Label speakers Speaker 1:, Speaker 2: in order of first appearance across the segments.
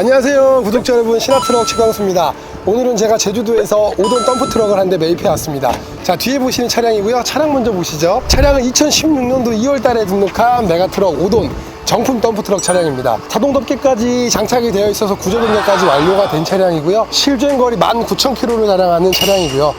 Speaker 1: 안녕하세요. 구독자 여러분 신화트럭 최광수입니다. 오늘은 제가 제주도에서 5돈 덤프트럭을 한 대 매입해 왔습니다. 자 뒤에 보시는 차량이고요. 차량 먼저 보시죠. 차량은 2016년도 2월 달에 등록한 메가트럭 5돈 정품 덤프트럭 차량입니다. 자동 덮개까지 장착이 되어 있어서 구조변경까지 완료가 된 차량이고요. 실주행 거리 19,000km를 자랑하는 차량이고요.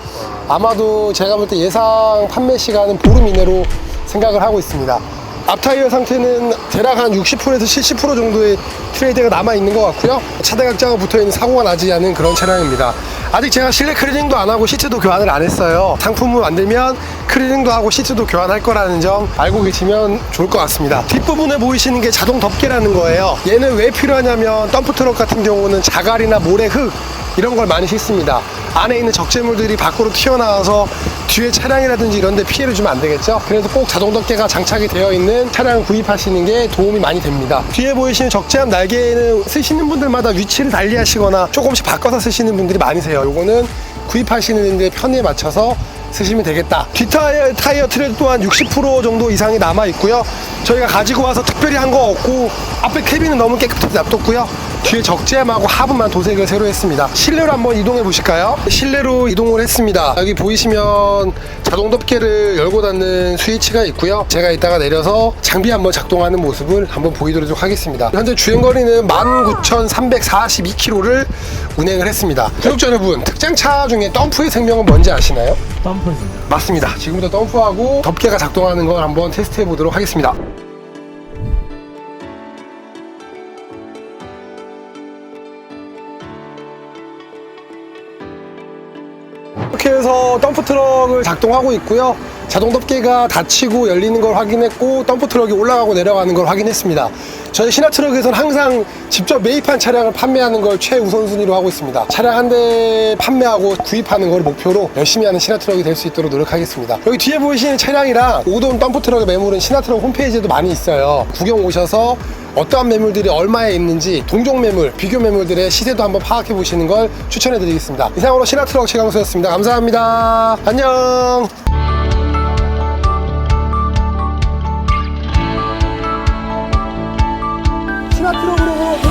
Speaker 1: 아마도 제가 볼 때 예상 판매 시간은 보름 이내로 생각을 하고 있습니다 앞타이어 상태는 대략 한 60%에서 70% 정도의 트레이드가 남아 있는 것 같고요. 차대각자가 붙어 있는 사고가 나지 않은 그런 차량입니다. 아직 제가 실내 클리닝도 안 하고 시트도 교환을 안 했어요. 상품을 만들면 클리닝도 하고 시트도 교환할 거라는 점 알고 계시면 좋을 것 같습니다. 뒷부분에 보이시는 게 자동 덮개라는 거예요. 얘는 왜 필요하냐면 덤프트럭 같은 경우는 자갈이나 모래, 흙 이런 걸 많이 싣습니다. 안에 있는 적재물들이 밖으로 튀어나와서 뒤에 차량이라든지 이런 데 피해를 주면 안 되겠죠? 그래서 꼭 자동 덮개가 장착이 되어 있는 차량을 구입하시는 게 도움이 많이 됩니다. 뒤에 보이시는 적재함 날개에는 쓰시는 분들마다 위치를 달리 하시거나 조금씩 바꿔서 쓰시는 분들이 많으세요. 요거는 구입하시는데 편의에 맞춰서 쓰시면 되겠다. 뒷타이어 타이어 트랙 또한 60% 정도 이상이 남아 있고요. 저희가 가지고 와서 특별히 한 거 없고 앞에 캐빈은 너무 깨끗하게 놔뒀고요. 뒤에 적재함하고 하부만 도색을 새로 했습니다. 실내로 한번 이동해 보실까요? 실내로 이동을 했습니다. 여기 보이시면 자동 덮개를 열고 닫는 스위치가 있고요. 제가 이따가 내려서 장비 한번 작동하는 모습을 한번 보여드리도록 하겠습니다. 현재 주행 거리는 19,342km를 운행을 했습니다. 구독자 여러분, 특장차 중에 덤프의 생명은 뭔지 아시나요?
Speaker 2: 덤프입니다.
Speaker 1: 맞습니다. 지금부터 덤프하고 덮개가 작동하는 걸 한번 테스트해 보도록 하겠습니다. 이렇게 해서 덤프 트럭을 작동하고 있고요. 자동 덮개가 닫히고 열리는 걸 확인했고 덤프 트럭이 올라가고 내려가는 걸 확인했습니다. 저희 신화 트럭에서는 항상 직접 매입한 차량을 판매하는 걸 최우선순위로 하고 있습니다. 차량 한 대 판매하고 구입하는 걸 목표로 열심히 하는 신화 트럭이 될 수 있도록 노력하겠습니다. 여기 뒤에 보이시는 차량이랑 5돈 덤프 트럭의 매물은 신화 트럭 홈페이지에도 많이 있어요. 구경 오셔서 어떠한 매물들이 얼마에 있는지 동종 매물, 비교 매물들의 시세도 한번 파악해 보시는 걸 추천해 드리겠습니다. 이상으로 신화 트럭 최강수였습니다. 감사합니다. 안녕. なプログラムを